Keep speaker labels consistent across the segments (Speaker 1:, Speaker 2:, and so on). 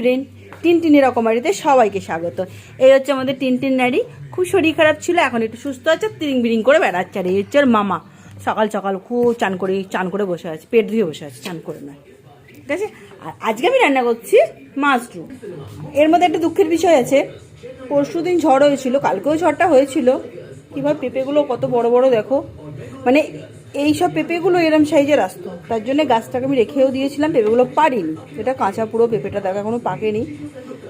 Speaker 1: Friend টিনটিনি রকমারিতে সবাইকে স্বাগত। এই হচ্ছে আমাদের টিনটিন নারী। খুব শরীর খারাপ ছিল, এখন একটু সুস্থ আছে তিরিং বিরিং করে বেড়াচ্ছে। আর এই হচ্ছে ওর মামা। সকাল সকাল খুব চান করে চান করে বসে আছে, পেট ধুয়ে বসে আছে, চান করে নয়। ঠিক আছে? আর আজকে আমি রান্না করছি মাশরুম। এর মধ্যে একটা দুঃখের বিষয় আছে। পরশু দিন ঝড় হয়েছিল, কালকেও ঝড়টা হয়েছিল। কীভাবে পেঁপেগুলো কত বড় বড় দেখো। মানে এই সব পেঁপেগুলো এরম সাইজের আসতো। তার জন্য গাছটাকে আমি রেখেও দিয়েছিলাম, পেঁপেগুলো পারিনি। এটা কাঁচা পুরো পেঁপেটা, দেখা, এখনও পাকেনি।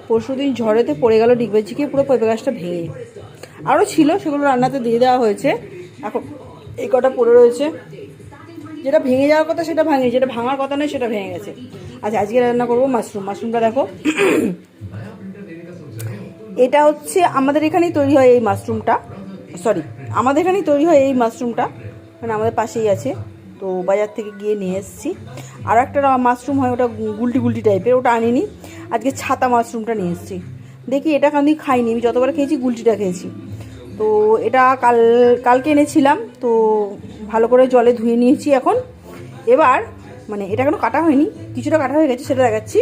Speaker 1: পরশু দিন ঝড়েতে পড়ে গেল ডিগবে ঝিকে পুরো পেঁপে গাছটা ভেঙে। আরও ছিল, সেগুলো রান্নাতে দিয়ে দেওয়া হয়েছে। এখন এই কটা পড়ে রয়েছে। যেটা ভেঙে যাওয়ার কথা সেটা ভাঙে, যেটা ভাঙার কথা নয় সেটা ভেঙে গেছে। আচ্ছা আজকে রান্না করব মাশরুম। মাশরুমটা দেখো। এটা হচ্ছে, আমাদের এখানেই তৈরি হয় এই মাশরুমটা। সরি, আমাদের এখানেই তৈরি হয় এই মাশরুমটা। মানে আমাদের পাশেই আছে। তো বাজার থেকে গিয়ে নিয়ে এসেছি। আর একটা মাশরুম হয়, ওটা গুলটি গুলটি টাইপের ওটা আনিনি। আজকে ছাতা মাশরুমটা নিয়ে এসেছি। দেখি এটা আমি খাইনি, আমি যতবার খেয়েছি গুলটিটা খেয়েছি। তো এটা কাল, কালকে এনেছিলাম, তো ভালো করে জলে ধুয়ে নিয়েছি এখন। এবার মানে এটা এখনও কাটা হয়নি, কিছুটা কাটা হয়ে গেছে সেটা দেখাচ্ছি।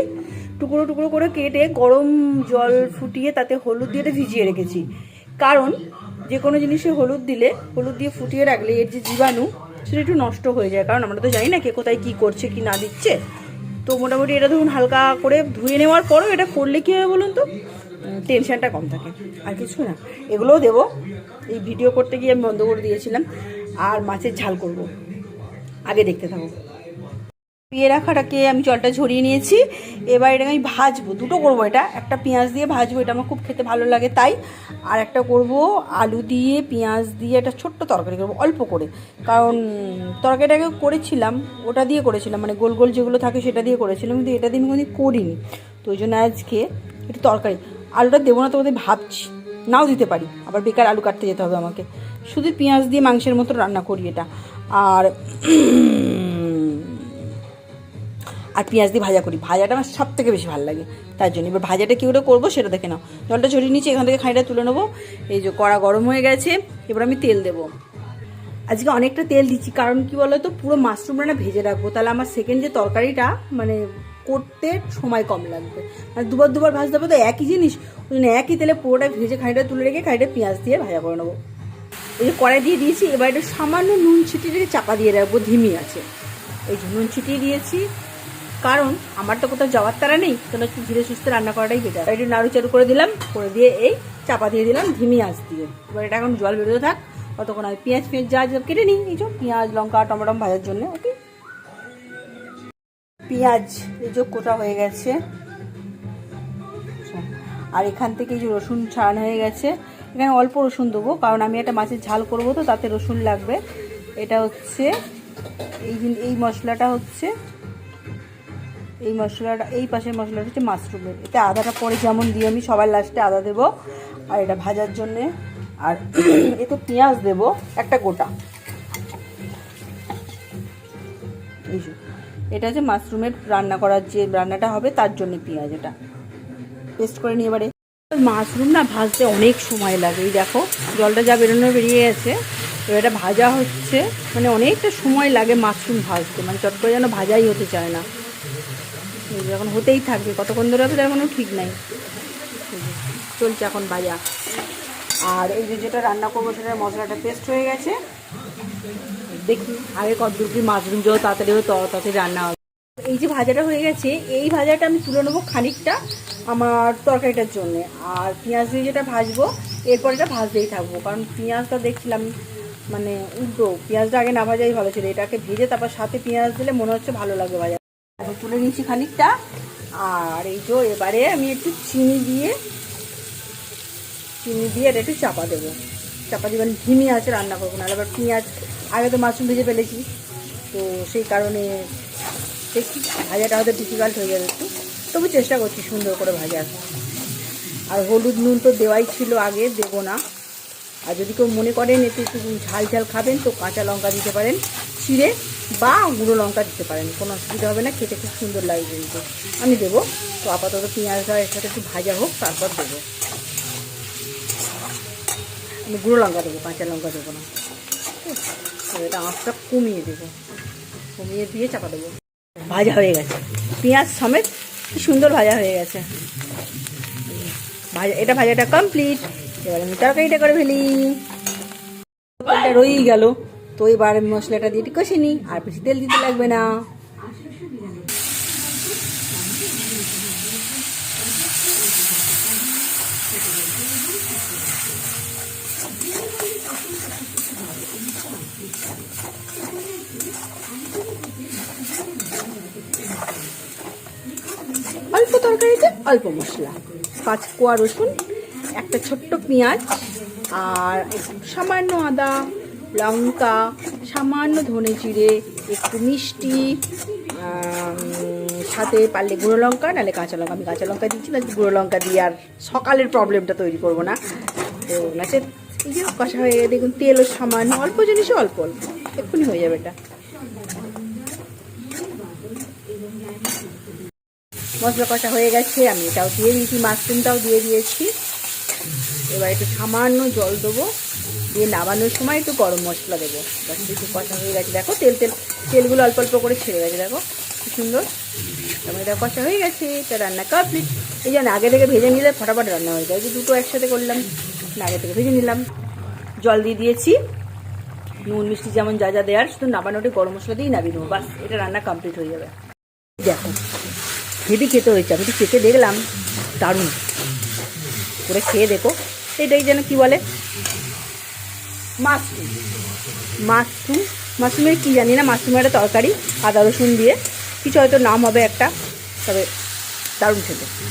Speaker 1: টুকরো টুকরো করে কেটে গরম জল ফুটিয়ে তাতে হলুদ দিয়ে ভিজিয়ে রেখেছি। কারণ যে কোনো জিনিসে হলুদ দিলে, হলুদ দিয়ে ফুটিয়ে রাখলে এর যে জীবাণু, সেটা একটু নষ্ট হয়ে যায়। কারণ আমরা তো জানি না কে কোথায় কী করছে, কি না দিচ্ছে। তো মোটামুটি এটা ধরুন হালকা করে ধুয়ে নেওয়ার পরও এটা করলে কী হবে বলুন তো? টেনশানটা কম থাকে। আর কিছু না। এগুলোও দেবো। এই ভিডিও করতে গিয়ে আমি বন্ধ করে দিয়েছিলাম। আর মাছের ঝাল করব। আগে দেখতে থাকো। পিয়ে রাখাটাকে আমি জলটা ঝরিয়ে নিয়েছি। এবার এটাকে আমি ভাজবো, দুটো করব এটা। একটা পেঁয়াজ দিয়ে ভাজবো, এটা আমার খুব খেতে ভালো লাগে তাই। আর একটা করব আলু দিয়ে, পেঁয়াজ দিয়ে একটা ছোট্ট তরকারি করব, অল্প করে। কারণ তরকারিটাকে করেছিলাম, ওটা দিয়ে করেছিলাম মানে গোল গোল যেগুলো থাকে সেটা দিয়ে করেছিলাম, কিন্তু এটা দিয়ে আমি করিনি। তো ওই জন্য আজকে একটু তরকারি। আলুটা দেবো না তোমাদের ভাবছি, নাও দিতে পারি। আবার বেকার আলু কাটতে যেতে হবে আমাকে। শুধু পেঁয়াজ দিয়ে মাংসের মতো রান্না করি এটা। আর আর পেঁয়াজ দিয়ে ভাজা করি। ভাজাটা আমার সব থেকে বেশি ভালো লাগে, তার জন্য। এবার ভাজাটা কী করে করব সেটা দেখে নাও। জলটা ছড়িয়ে নিচ্ছি, এখান থেকে খাঁড়িটা তুলে নেব। এই যে কড়া গরম হয়ে গেছে, এবার আমি তেল দেবো। আজকে অনেকটা তেল দিচ্ছি, কারণ কি তো, পুরো মাশরুমটা না ভেজে রাখব। তাহলে আমার সেকেন্ড যে তরকারিটা মানে করতে সময় কম লাগবে। মানে দুবার দুবার ভাজতে হবে তো একই জিনিস, ওই জন্য একই তেলে পুরোটা ভেজে খাঁড়িটা তুলে রেখে খাঁড়িটা পেঁয়াজ দিয়ে ভাজা করে নেব। এই যে কড়াই দিয়ে দিয়েছি, এবার একটু সামান্য নুন ছিটিয়ে চাপা দিয়ে রাখব, ধিমি আছে। এই যে নুন ছিটিয়ে দিয়েছি কারণ আমার তো কোথাও যাওয়ার তারা নেই, তাহলে একটু ধীরে সুস্থে রান্না করাটাই বেটার একটু নাড়ু চাড়ু করে দিলাম, করে দিয়ে এই চাপা দিয়ে দিলাম ধিমি আঁচ দিয়ে। এবার এটা এখন জল বেরোতে থাক ততক্ষণ আমি পেঁয়াজ পেঁয়াজ যা যা কেটে নিই, এই পেঁয়াজ, লঙ্কা, টমেটো ভাজার জন্য, ওকে? পেঁয়াজ, এই যে কোটা হয়ে গেছে। আর এখান থেকে এই যে রসুন ছাড়ানো হয়ে গেছে। এখানে অল্প রসুন দেবো, কারণ আমি একটা মাছের ঝাল করব তো, তাতে রসুন লাগবে। এটা হচ্ছে, এই এই মশলাটা হচ্ছে এই মশলাটা, এই পাশের মশলাটা হচ্ছে মাশরুমের। এতে আদাটা পরে যেমন দিয়ে আমি, সবার লাস্টে আদা দেবো, আর এটা ভাজার জন্যে। আর এতে পেঁয়াজ দেবো, একটা গোটা। এটা হচ্ছে মাশরুমের রান্না করার যে রান্নাটা হবে, তার জন্য পেঁয়াজ এটা। পেস্ট করে নিয়ে এবারে। মাশরুম না ভাজতে অনেক সময় লাগে, এই দেখো, জলটা যা বেরোনো বেরিয়ে গেছে। এবার এটা ভাজা হচ্ছে মানে অনেকটা সময় লাগে মাশরুম ভাজতে মানে চট করে যেন ভাজাই হতে চায় না। এই যে এখন হতেই থাকবে, কতক্ষণ ধরে হবে তার কোনো ঠিক নাই। চলছে এখন ভাজা আর এই যে যেটা রান্না করব সেটার মশলাটা পেস্ট হয়ে গেছে। দেখি আগে কত দূর কি মাশরুম যত তাড়াতাড়ি হবে তাড়াতাড়ি রান্না হবে। এই যে ভাজাটা হয়ে গেছে, এই ভাজাটা আমি তুলে নেব খানিকটা আমার তরকারিটার জন্যে। আর পেঁয়াজ দিয়ে যেটা ভাজবো, এরপর এটা ভাজতেই থাকব। কারণ পেঁয়াজটা দেখছিলাম মানে উল্টো, পেঁয়াজটা আগে না ভাজাই ভালো ছিল, এটাকে ভেজে তারপর সাথে পেঁয়াজ দিলে মনে হচ্ছে ভালো লাগবে ভাজা তুলে নিচ্ছি খানিকটা। আর এই তো এবারে আমি একটু চিনি দিয়ে চিনি দিয়ে এটা একটু চাপা দেবো। চাপা দিয়ে মানে ধিমি আছে রান্না করব না আবার পেঁয়াজ, আগে তো মাশরুম ভেজে ফেলেছি। তো সেই কারণে দেখি ভাজাটা হয়তো ডিফিকাল্ট হয়ে যাবে একটু। তবু চেষ্টা করছি সুন্দর করে ভাজার। আর হলুদ নুন তো দেওয়াই ছিল আগে, দেবো না। আর যদি কেউ মনে করেন একটু একটু ঝাল ঝাল খাবেন, তো কাঁচা লঙ্কা দিতে পারেন। চিড়ে বা গুঁড়ো লঙ্কা দিতে পারেন, কোনো অসুবিধা হবে না, খেতে খুব সুন্দর লাগে কিন্তু। আমি দেবো, তো আপাতত পেঁয়াজটা এর সাথে একটু ভাজা হোক, তারপর দেবো। আমি গুঁড়ো লঙ্কা দেবো, কাঁচা লঙ্কা দেবো না। এটা আঁচটা কমিয়ে দেবো। কমিয়ে দিয়ে চাপা দেবো। ভাজা হয়ে গেছে। পেঁয়াজ সমেত কি সুন্দর ভাজা হয়ে গেছে। ভাজা, এটা ভাজাটা কমপ্লিট এবার আমি তরকারিটা করে ফেলি। রয়েই গেল। তো এবার আমি মশলাটা দিয়ে কষে নিই, আর বেশি তেল দিতে লাগবে না। অল্প তরকারিতে অল্প মশলা, পাঁচ কোয়া রসুন, একটা ছোট্ট পেঁয়াজ, আর সামান্য আদা লঙ্কা, সামান্য ধনে জিরে, একটু মিষ্টি সাথে পারলে গুঁড়ো লঙ্কা, নাহলে কাঁচা লঙ্কা। আমি কাঁচা লঙ্কা দিচ্ছি না গুঁড়ো লঙ্কা দিয়ে আর সকালের প্রবলেমটা তৈরি করব না। তো নাচে এই যে কষা হয়ে দেখুন তেলও সামান্য অল্প জিনিসও অল্প অল্প। এক্ষুনি হয়ে যাবে এটা। মশলা কষা হয়ে গেছে, আমি এটাও দিয়ে দিয়েছি, মাশরুমটাও দিয়ে দিয়েছি। এবার একটু সামান্য জল দেবো। দিয়ে নামানোর সময় একটু গরম মশলা দেবো। একটু কষা হয়ে গেছে। দেখো তেল তেল, তেলগুলো অল্প অল্প করে ছেড়ে গেছে, দেখো। কি সুন্দর। তারপরে এটা কষা হয়ে গেছে, এটা রান্না কমপ্লিট এই জন্য আগে থেকে ভেজে নিলে ফটাফট রান্না হয়ে যায়। দুটো একসাথে করলাম আগে থেকে ভেজে নিলাম। জল দিয়ে দিয়েছি। নুন, মিষ্টি যেমন যা যা দেওয়ার শুধু নাবানোটে গরম মশলা দিয়েই নাবিয়ে নেব। বাস এটা রান্না কমপ্লিট হয়ে যাবে। দেখো, হেভি খেতে হয়েছে। আমি তো চেখে দেখলাম, দারুণ। করে খেয়ে দেখো। এটাই যেন কি বলে? মাশরুম। মাশরুম? মাশরুমের কী জানি না, মাশরুমের একটা তরকারি, আদা রসুন দিয়ে। কিছু হয়তো নাম হবে একটা, তবে দারুণ খেতে।